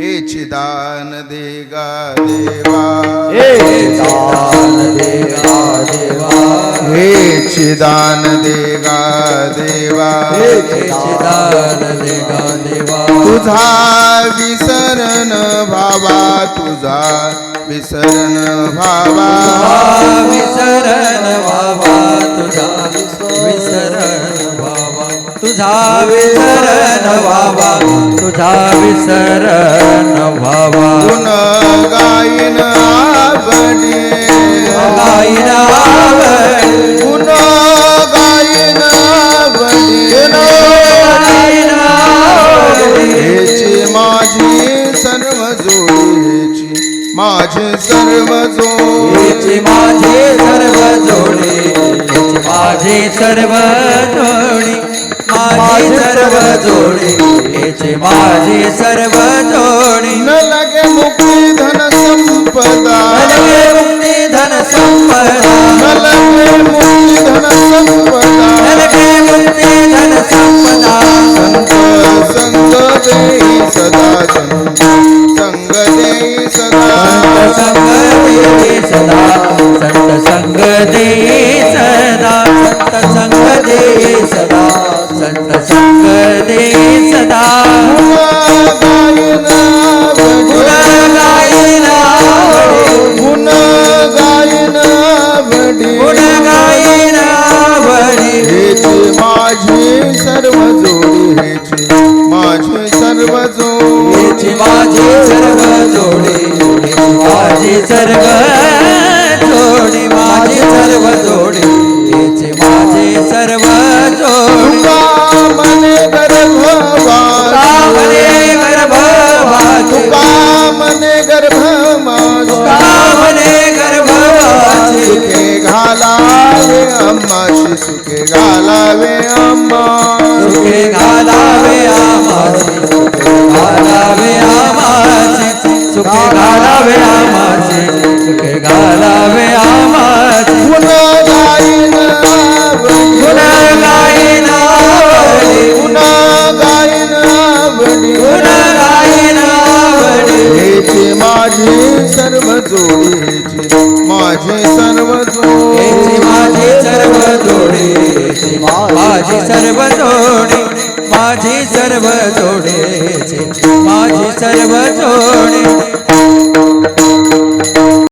हेची दान दे गा देवा। हे दान देवा देवा। हेची दान दे गा देवा। हे दान देगा देवा। तुझा विसरण भावा तुझा विसरण भावा। विसरण विसरण बाबा तुझा विसरण बाबा गुण गायन आवडे. गाईना गुण गायन आवडे. माझी सर्व जोडी हेची माझी सर्व जोडी याची माझे सर्व जोडी याची माझे सर्व जोडी माझी सर्व जोडी याची माझी सर्व मने गर्भवास कामने गर्भवाची सुखे घालावे अम्माशी सुखे घालावे अम्मा। सुखे घालावे आमाची सुखे घालावे आमाची सुखे घालावे आमाची सुखे घालावे माझी सर्व जोडी हेची माझी सर्व जोडी माझी सर्व जोडी माझी सर्व जोडी माझी सर्व जोडी माझी सर्व जोडी